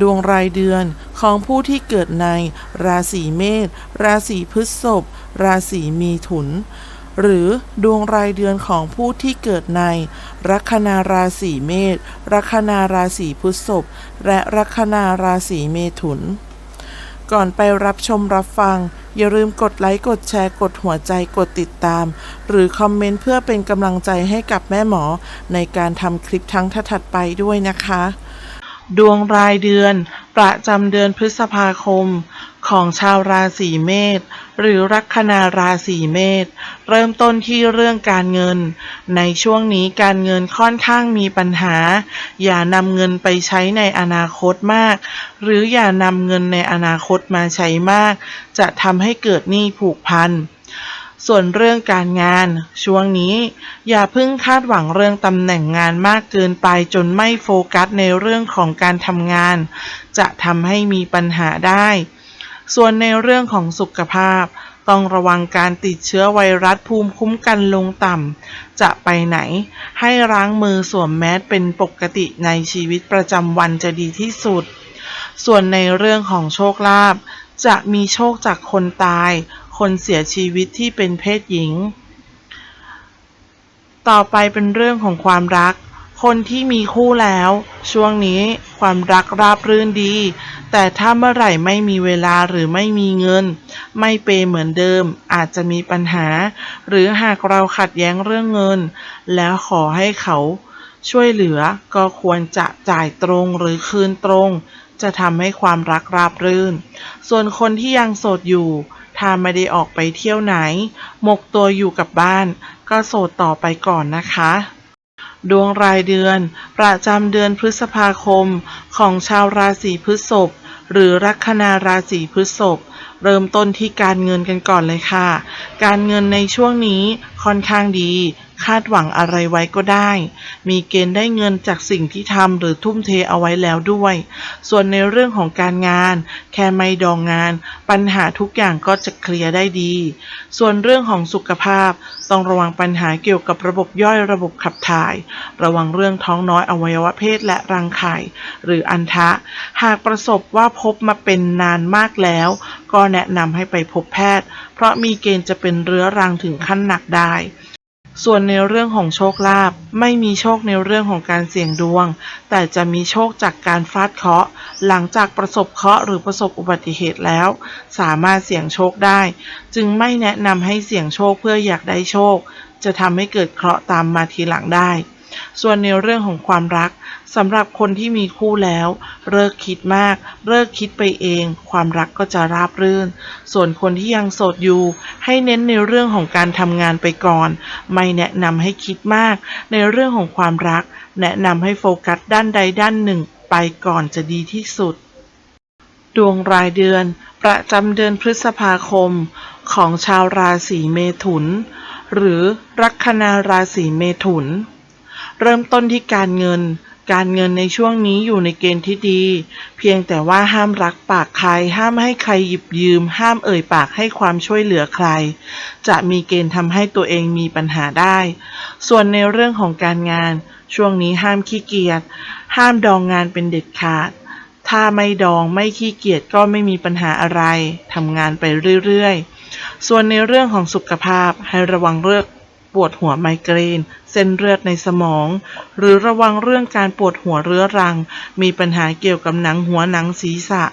ดวงรายเดือนของผู้ที่เกิดในราศีเมษ ราศีพฤษภ ราศีมีถุน หรือดวงรายเดือนของผู้ที่เกิดใน ลัคนาราศีเมษ ลัคนาราศีพฤษภ และลัคนาราศีเมถุน ก่อนไปรับชมรับฟัง อย่าลืมกดไลค์ กดแชร์ กดหัวใจ กดติดตาม หรือคอมเมนต์เพื่อเป็นกำลังใจให้กับแม่หมอ ในการทำคลิปทั้งถัดไปด้วยนะคะ ดวงรายเดือน ประจำเดือนพฤษภาคม ของชาวราศีเมษหรือลัคนาราศีเมษเริ่มต้นที่เรื่องการเงิน ในช่วงนี้การเงินค่อนข้างมีปัญหา อย่านำเงินไปใช้ในอนาคตมาก หรืออย่านำเงินในอนาคตมาใช้มาก จะทำให้เกิดหนี้ผูกพัน ส่วนเรื่องการงาน ช่วงนี้อย่าเพิ่งคาดหวังเรื่องตำแหน่งงานมากเกินไปจนไม่โฟกัสในเรื่องของการทำงาน จะทำให้มีปัญหาได้ ส่วนในเรื่องของสุขภาพ ต้องระวังการติดเชื้อไวรัสภูมิคุ้มกันลงต่ำจะไปไหน ให้ล้างมือสวมแมสเป็นปกติในชีวิตประจำวันจะดีที่สุด ส่วนในเรื่องของโชคลาภจะมีโชคจากคนตาย คนเสียชีวิตที่เป็นเพศหญิง ต่อไปเป็นเรื่องของความรัก คนที่มีคู่แล้ว ช่วงนี้ความรักราบรื่นดี แต่ถ้าเมื่อไหร่ไม่มีเวลาหรือไม่มีเงิน ไม่เปย์เหมือนเดิม อาจจะมีปัญหา หรือหากเราขัดแย้งเรื่องเงิน แล้วขอให้เขาช่วยเหลือก็ควรจะจ่ายตรงหรือคืนตรง จะทำให้ความรักราบรื่น ส่วนคนที่ยังโสดอยู่ ถ้าไม่ได้ออกไปเที่ยวไหน หมกตัวอยู่กับบ้าน ก็โสดต่อไปก่อนนะคะ ดวงรายเดือน ประจำเดือนพฤษภาคมของชาวราศีพฤษภหรือลัคนาราศีพฤษภเริ่มต้นที่การเงินกันก่อนเลยค่ะ การเงินในช่วงนี้ค่อนข้างดี คาดหวังอะไรไว้ก็ได้ มีเกณฑ์ได้เงินจากสิ่งที่ทำหรือทุ่มเทเอาไว้แล้วด้วย ส่วนในเรื่องของการงาน แค่ไม่ดองงาน ปัญหาทุกอย่างก็จะเคลียร์ได้ดี ส่วนเรื่องของสุขภาพ ต้องระวังปัญหาเกี่ยวกับระบบย่อยระบบขับถ่าย ระวังเรื่องท้องน้อยอวัยวะเพศและรังไข่ หรืออันทะ หากประสบว่าพบมาเป็นนานมากแล้วก็แนะนำให้ไปพบแพทย์ เพราะมีเกณฑ์จะเป็นเรื้อรังถึงขั้นหนักได้ ส่วนในเรื่องของโชคลาภไม่มีโชคในเรื่องของการเสี่ยงดวง แต่จะมีโชคจากการฟาดเคราะห์หลังจากประสบเคราะห์หรือประสบอุบัติเหตุแล้ว สามารถเสี่ยงโชคได้ จึงไม่แนะนำให้เสี่ยงโชคเพื่ออยากได้โชค จะทำให้เกิดเคราะห์ตามมาทีหลังได้ ส่วนในเรื่องของความรักสำหรับคนที่มีคู่แล้ว เลิกคิดมาก เลิกคิดไปเอง ความรักก็จะราบรื่น ส่วนคนที่ยังโสดอยู่ ให้เน้นในเรื่องของการทำงานไปก่อน ไม่แนะนำให้คิดมาก ในเรื่องของความรัก แนะนำให้โฟกัสด้านใดด้านหนึ่ง ไปก่อนจะดีที่สุด ดวงรายเดือน ประจำเดือนพฤษภาคม ของชาวราศีเมถุน หรือลัคนาราศีเมถุน เริ่มต้นที่การเงิน การเงินในช่วงนี้อยู่ในเกณฑ์ที่ดี เพียงแต่ว่าห้ามรักปากใคร ห้ามให้ใครหยิบยืม ห้ามเอ่ยปากให้ความช่วยเหลือใคร จะมีเกณฑ์ทำให้ตัวเองมีปัญหาได้ ส่วนในเรื่องของการงาน ช่วงนี้ห้ามขี้เกียจ ห้ามดองงานเป็นเด็ดขาดถ้าไม่ดองไม่ขี้เกียจก็ไม่มีปัญหาอะไรทำงานไปเรื่อยๆ ส่วนในเรื่องของสุขภาพให้ระวังเรื่อง ปวดหัวไมเกรน เส้นเลือดในสมอง หรือระวังเรื่องการปวดหัวเรื้อรัง มีปัญหาเกี่ยวกับหนังหัวหนังศีรษะ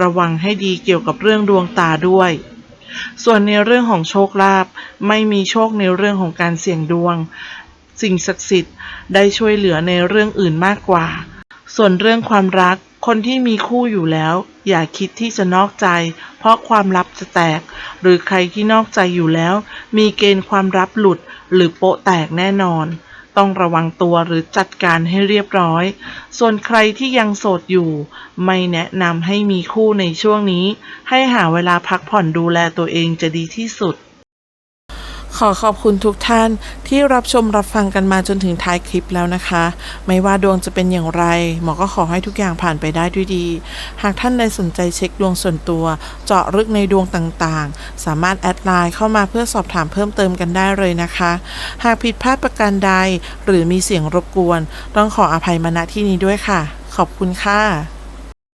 ระวังให้ดีเกี่ยวกับเรื่องดวงตาด้วย ส่วนในเรื่องของโชคลาภไม่มีโชคในเรื่องของการเสี่ยงดวง สิ่งศักดิ์สิทธิ์ได้ช่วยเหลือในเรื่องอื่นมากกว่า ส่วนเรื่องความรักคนที่มีคู่อยู่แล้ว อย่าคิดที่จะนอกใจ เพราะความลับจะแตก หรือใครที่นอกใจอยู่แล้ว มีเกณฑ์ความลับหลุด หรือโปะแตกแน่นอน ต้องระวังตัวหรือจัดการให้เรียบร้อย ส่วนใครที่ยังโสดอยู่ ไม่แนะนำให้มีคู่ในช่วงนี้ ให้หาเวลาพักผ่อนดูแลตัวเองจะดีที่สุด ขอขอบคุณทุกท่านที่รับชมรับฟังกันมาจนถึงท้ายคลิปแล้วนะคะ ไม่ว่าดวงจะเป็นอย่างไร หมอก็ขอให้ทุกอย่างผ่านไปได้ด้วยดี หากท่านใดสนใจเช็คดวงส่วนตัว เจาะลึกในดวงต่างๆ สามารถแอดไลน์เข้ามาเพื่อสอบถามเพิ่มเติมกันได้เลยนะคะ หากผิดพลาดประการใด หรือมีเสียงรบกวน ต้องขออภัยมาณที่นี้ด้วยค่ะ ขอบคุณค่ะ